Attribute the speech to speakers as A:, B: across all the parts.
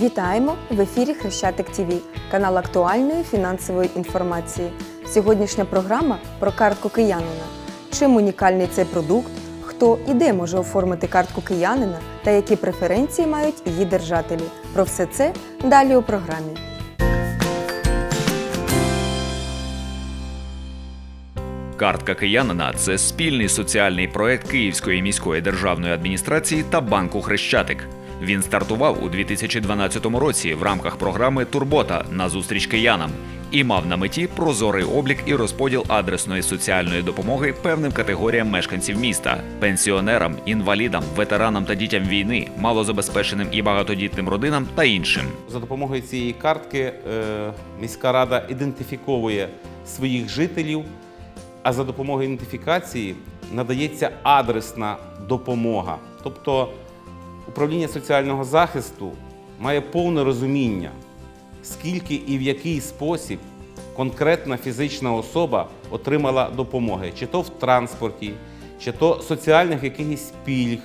A: Вітаємо в ефірі Хрещатик ТВ, канал актуальної фінансової інформації. Сьогоднішня програма про картку киянина. Чим унікальний цей продукт, хто і де може оформити картку киянина та які преференції мають її держателі. Про все це далі у програмі.
B: Картка киянина це спільний соціальний проект Київської міської державної адміністрації та банку Хрещатик. Він стартував у 2012 році в рамках програми Турбота на зустріч киянам і мав на меті прозорий облік і розподіл адресної соціальної допомоги певним категоріям мешканців міста пенсіонерам, інвалідам, ветеранам та дітям війни, малозабезпеченим і багатодітним родинам та іншим.
C: За допомогою цієї картки е, міська рада ідентифіковує своїх жителів, а за допомогою ідентифікації надається адресна допомога. Тобто управління соціального захисту має повне розуміння, скільки і в який спосіб конкретна фізична особа отримала допомоги, чи то в транспорті, чи то соціальних якихось пільг,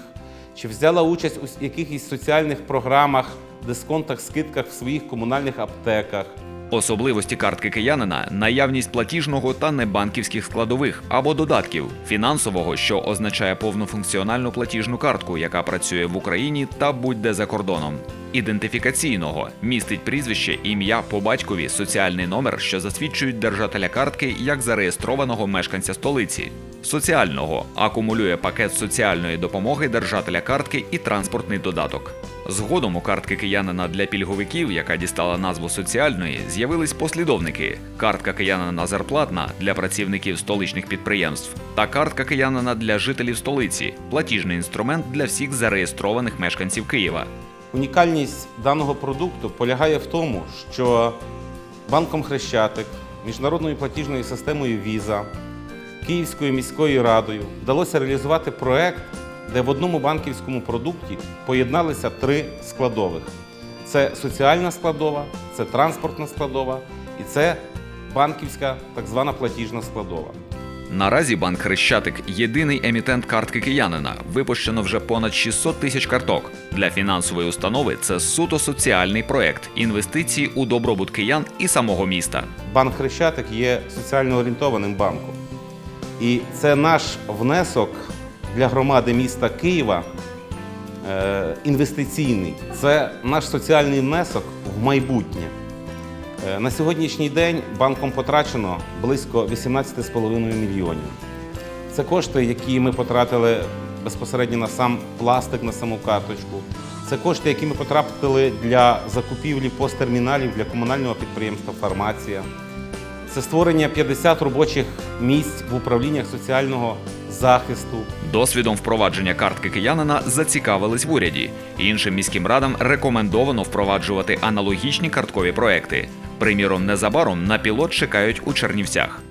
C: чи взяла участь у якихось соціальних програмах, дисконтах, скидках в своїх комунальних аптеках.
B: Особливості картки киянина наявність платіжного та небанківських складових або додатків, фінансового, що означає повнофункціональну платіжну картку, яка працює в Україні та будь-де за кордоном. Ідентифікаційного містить прізвище, ім'я по батькові, соціальний номер, що засвідчують держателя картки як зареєстрованого мешканця столиці. Соціального акумулює пакет соціальної допомоги держателя картки і транспортний додаток. Згодом у картки киянина для пільговиків, яка дістала назву соціальної, з'явились послідовники: картка киянина зарплатна для працівників столичних підприємств та картка киянина для жителів столиці платіжний інструмент для всіх зареєстрованих мешканців Києва.
C: Унікальність даного продукту полягає в тому, що банком Хрещатик, міжнародною платіжною системою Віза, Київською міською радою вдалося реалізувати проект, де в одному банківському продукті поєдналися три складових: це соціальна складова, це транспортна складова і це банківська так звана платіжна складова.
B: Наразі банк Хрещатик єдиний емітент картки киянина. Випущено вже понад 600 тисяч карток. Для фінансової установи це суто соціальний проект інвестиції у добробут киян і самого міста.
C: Банк Хрещатик є соціально орієнтованим банком. І це наш внесок для громади міста Києва е, інвестиційний. Це наш соціальний внесок в майбутнє. Е, На сьогоднішній день банком потрачено близько 18,5 мільйонів. Це кошти, які ми потратили безпосередньо на сам пластик, на саму карточку. Це кошти, які ми потратили для закупівлі посттерміналів для комунального підприємства Фармація. Це створення 50 робочих місць в управліннях соціального захисту.
B: Досвідом впровадження картки киянина зацікавились в уряді. Іншим міським радам рекомендовано впроваджувати аналогічні карткові проекти. Приміром, незабаром на пілот чекають у Чернівцях.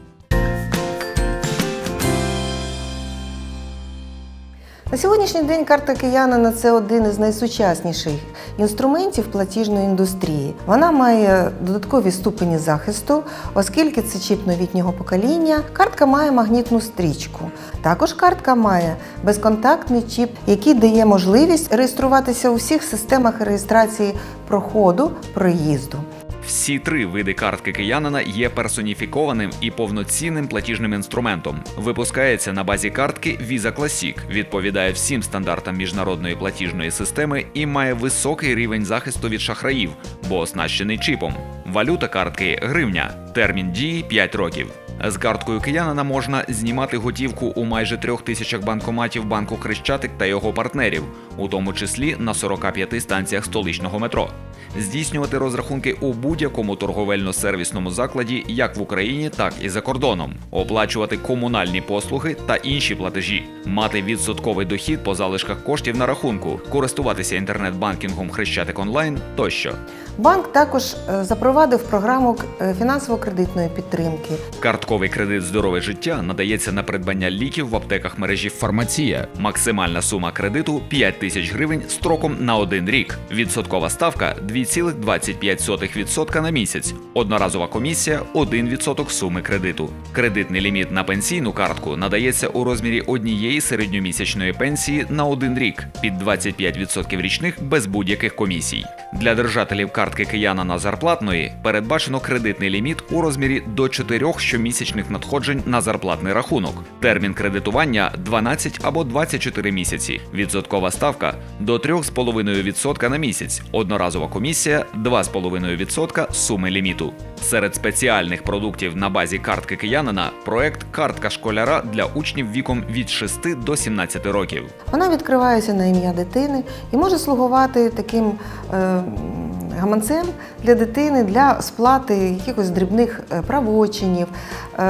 D: На сьогоднішній день карта киянина це один із найсучасніших інструментів платіжної індустрії. Вона має додаткові ступені захисту, оскільки це чіп новітнього покоління. Картка має магнітну стрічку. Також картка має безконтактний чіп, який дає можливість реєструватися у всіх системах реєстрації проходу проїзду.
B: Всі три види картки киянина є персоніфікованим і повноцінним платіжним інструментом. Випускається на базі картки Visa Classic, відповідає всім стандартам міжнародної платіжної системи і має високий рівень захисту від шахраїв, бо оснащений чипом. Валюта картки гривня. Термін дії 5 років. З карткою киянина можна знімати готівку у майже трьох тисячах банкоматів банку Хрещатик та його партнерів, у тому числі на 45 станціях столичного метро. Здійснювати розрахунки у будь-якому торговельно-сервісному закладі, як в Україні, так і за кордоном, оплачувати комунальні послуги та інші платежі, мати відсотковий дохід по залишках коштів на рахунку, користуватися інтернет-банкінгом Хрещатик онлайн тощо.
D: Банк також е, запровадив програму е, фінансово-кредитної підтримки.
B: Картковий кредит здорове життя надається на придбання ліків в аптеках мережі Фармація. Максимальна сума кредиту 5 тисяч гривень строком на один рік. Відсоткова ставка 2 2,25% на місяць. Одноразова комісія 1% суми кредиту. Кредитний ліміт на пенсійну картку надається у розмірі однієї середньомісячної пенсії на один рік під 25% річних без будь-яких комісій. Для держателів картки киянина зарплатної передбачено кредитний ліміт у розмірі до 4 щомісячних надходжень на зарплатний рахунок. Термін кредитування 12 або 24 місяці. Відсоткова ставка до 3,5% на місяць. Одноразова комісія 2,5% суми ліміту. Серед спеціальних продуктів на базі картки киянина проект Картка школяра для учнів віком від 6 до 17 років.
D: Вона відкривається на ім'я дитини і може слугувати таким е, гаманцем для дитини для сплати якихось дрібних е, правочинів, е,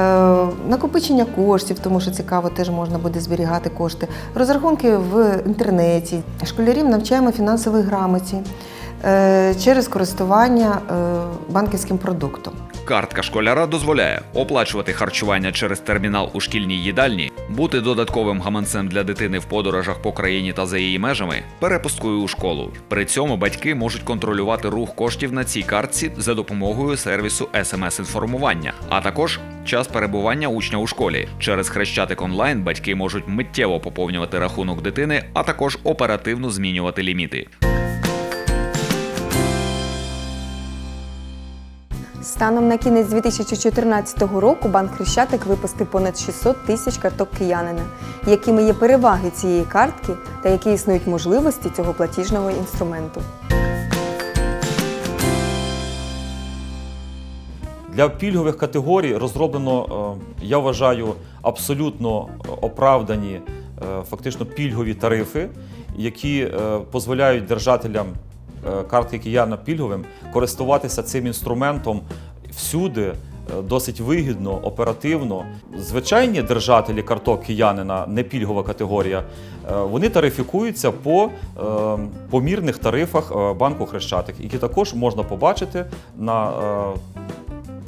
D: накопичення коштів, тому що цікаво, теж можна буде зберігати кошти, розрахунки в інтернеті. Школярів навчаємо фінансовій грамоті через користування е, банківським продуктом.
B: Картка школяра дозволяє оплачувати харчування через термінал у шкільній їдальні, бути додатковим гаманцем для дитини в подорожах по країні та за її межами, перепусткою у школу. При цьому батьки можуть контролювати рух коштів на цій картці за допомогою сервісу смс-інформування, а також час перебування учня у школі. Через Хрещатик онлайн батьки можуть миттєво поповнювати рахунок дитини, а також оперативно змінювати ліміти.
A: Станом на кінець 2014 року банк Хрещатик випустив понад 600 тисяч карток киянина. Якими є переваги цієї картки та які існують можливості цього платіжного інструменту?
E: Для пільгових категорій розроблено, е, я вважаю, абсолютно оправдані е, фактично пільгові тарифи, які е, дозволяють держателям картки кияна пільговим користуватися цим інструментом всюди. е, Досить вигідно, оперативно. Звичайні держателі карток киянина, не пільгова категорія, е, вони тарифікуються по е, помірних тарифах е, банку Хрещатик, які також можна побачити на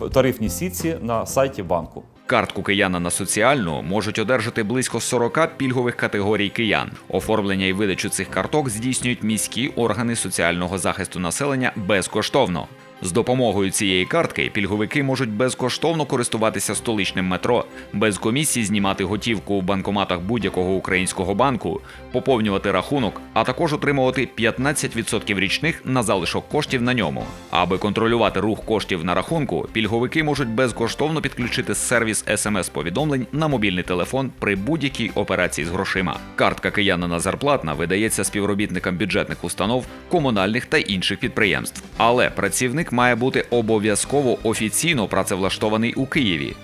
E: е, тарифній сітці на сайті банку.
B: Картку кияна на соціальну можуть одержати близько 40 пільгових категорій киян. Оформлення і видачу цих карток здійснюють міські органи соціального захисту населення безкоштовно. З допомогою цієї картки пільговики можуть безкоштовно користуватися столичним метро, без комісії знімати готівку в банкоматах будь-якого українського банку, поповнювати рахунок, а також отримувати 15% річних на залишок коштів на ньому. Аби контролювати рух коштів на рахунку, пільговики можуть безкоштовно підключити сервіс смс-повідомлень на мобільний телефон при будь-якій операції з грошима. Картка киянина зарплатна видається співробітникам бюджетних установ, комунальних та інших підприємств. Але працівник має бути обов'язково офіційно працевлаштований у Києві.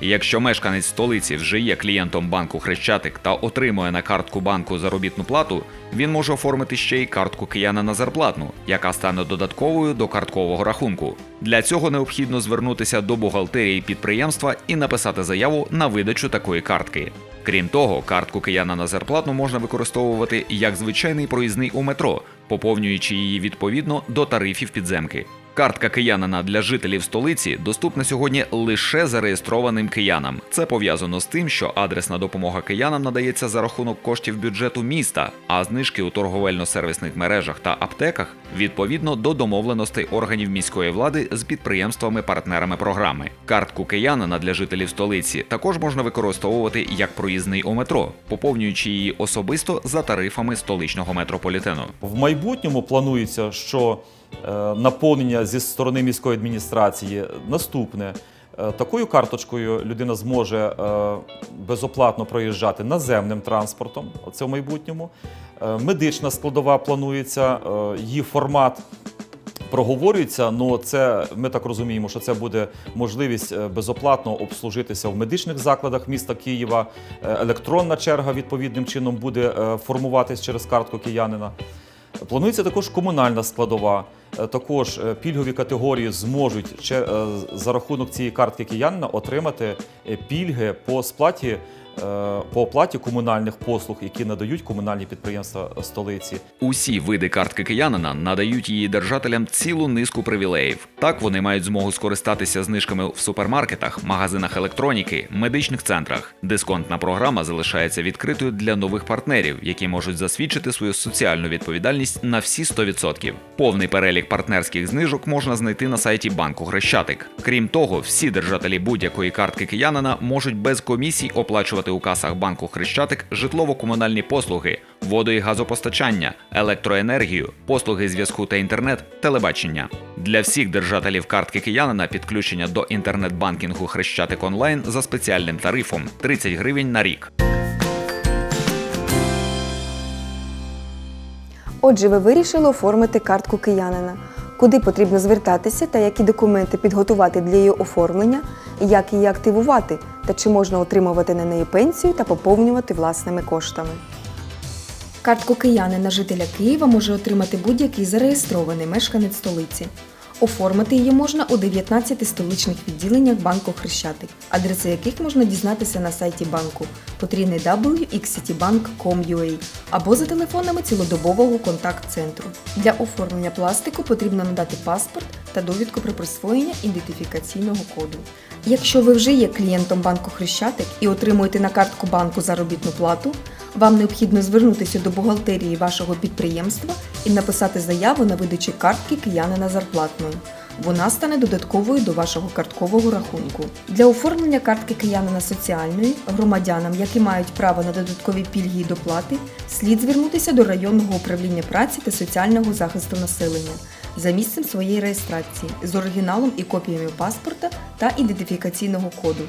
B: Якщо мешканець столиці вже є клієнтом банку Хрещатик та отримує на картку банку заробітну плату, він може оформити ще й картку кияна на зарплатну, яка стане додатковою до карткового рахунку. Для цього необхідно звернутися до бухгалтерії підприємства і написати заяву на видачу такої картки. Крім того, картку кияна на зарплатну можна використовувати як звичайний проїзний у метро, поповнюючи її відповідно до тарифів підземки. Картка киянина для жителів столиці доступна сьогодні лише зареєстрованим киянам. Це пов'язано з тим, що адресна допомога киянам надається за рахунок коштів бюджету міста, а знижки у торговельно-сервісних мережах та аптеках відповідно до домовленостей органів міської влади з підприємствами-партнерами програми. Картку киянина для жителів столиці також можна використовувати як проїзний у метро, поповнюючи її особисто за тарифами столичного метрополітену.
E: В майбутньому планується, що наповнення зі сторони міської адміністрації наступне. Е, Такою карточкою людина зможе е, безоплатно проїжджати наземним транспортом. Це в майбутньому. Е, Медична складова планується, е, її формат проговорюється. але це ми так розуміємо, що це буде можливість е, безоплатно обслужитися в медичних закладах міста Києва. Е, Електронна черга відповідним чином буде е, формуватись через картку киянина. Планується також комунальна складова. Е, Також е, пільгові категорії зможуть е, за рахунок цієї картки киянина отримати пільги по сплаті по оплаті комунальних послуг, які надають комунальні підприємства столиці.
B: Усі види картки киянина надають її держателям цілу низку привілеїв. Так вони мають змогу скористатися знижками в супермаркетах, магазинах електроніки, медичних центрах. Дисконтна програма залишається відкритою для нових партнерів, які можуть засвідчити свою соціальну відповідальність на всі 100%. Повний перелік партнерських знижок можна знайти на сайті банку Хрещатик. Крім того, всі держателі будь-якої картки киянина можуть без комісій оплачувати у касах банку Хрещатик житлово-комунальні послуги, водо- і газопостачання, електроенергію, послуги зв'язку та інтернет, телебачення. Для всіх держателів картки киянина підключення до інтернет-банкінгу Хрещатик онлайн за спеціальним тарифом 30 гривень на рік.
A: Отже, ви вирішили оформити картку киянина. Куди потрібно звертатися та які документи підготувати для її оформлення, як її активувати та чи можна отримувати на неї пенсію та поповнювати власними коштами. Картку киянина жителя Києва може отримати будь-який зареєстрований мешканець столиці. Оформити її можна у 19 столичних відділеннях банку Хрещатик, адреси яких можна дізнатися на сайті банку www.xcitybank.com.ua або за телефонами цілодобового контакт-центру. Для оформлення пластику потрібно надати паспорт та довідку про присвоєння ідентифікаційного коду. Якщо ви вже є клієнтом банку Хрещатик і отримуєте на картку банку заробітну плату, вам необхідно звернутися до бухгалтерії вашого підприємства і написати заяву на видачу картки киянина зарплатною. Вона стане додатковою до вашого карткового рахунку. Для оформлення картки киянина соціальної громадянам, які мають право на додаткові пільги і доплати, слід звернутися до районного управління праці та соціального захисту населення за місцем своєї реєстрації з оригіналом і копіями паспорта та ідентифікаційного коду.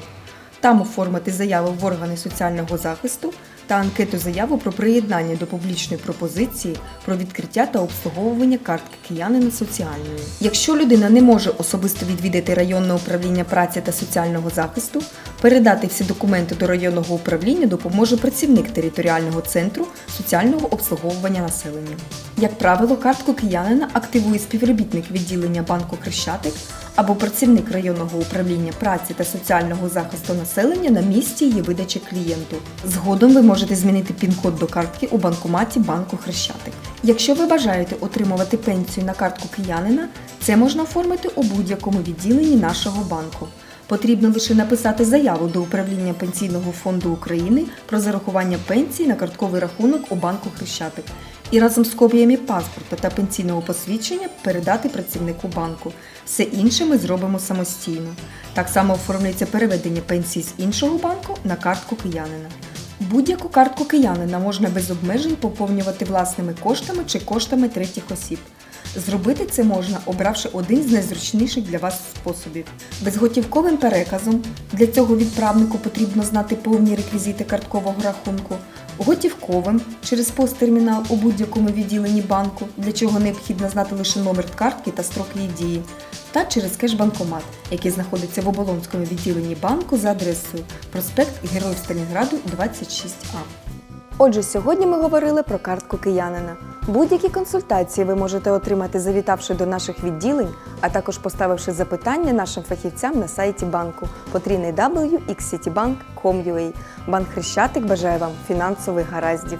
A: Там оформити заяву в органи соціального захисту та анкету заяву про приєднання до публічної пропозиції про відкриття та обслуговування картки киянина соціальної. Якщо людина не може особисто відвідати районне управління праці та соціального захисту, передати всі документи до районного управління допоможе працівник територіального центру соціального обслуговування населення. Як правило, картку киянина активує співробітник відділення банку Хрещатик або працівник районного управління праці та соціального захисту населення на місці її видачі клієнту. Згодом ви можете змінити пін-код до картки у банкоматі банку Хрещатик. Якщо ви бажаєте отримувати пенсію на картку киянина, це можна оформити у будь-якому відділенні нашого банку. Потрібно лише написати заяву до управління Пенсійного фонду України про зарахування пенсії на картковий рахунок у банку Хрещатик і разом з копіями паспорта та пенсійного посвідчення передати працівнику банку. Все інше ми зробимо самостійно. Так само оформлюється переведення пенсії з іншого банку на картку киянина. Будь-яку картку киянина можна без обмежень поповнювати власними коштами чи коштами третіх осіб. Зробити це можна, обравши один з найзручніших для вас способів. Безготівковим переказом для цього відправнику потрібно знати повні реквізити карткового рахунку, готівковим через посттермінал у будь-якому відділенні банку, для чого необхідно знати лише номер картки та строк її дії, та через кеш-банкомат, який знаходиться в оболонському відділенні банку за адресою проспект Героїв Сталінграду 26А. Отже, сьогодні ми говорили про картку киянина. Будь-які консультації ви можете отримати, завітавши до наших відділень, а також поставивши запитання нашим фахівцям на сайті банку www.xcitybank.com.ua. Банк Хрещатик бажає вам фінансових гараздів.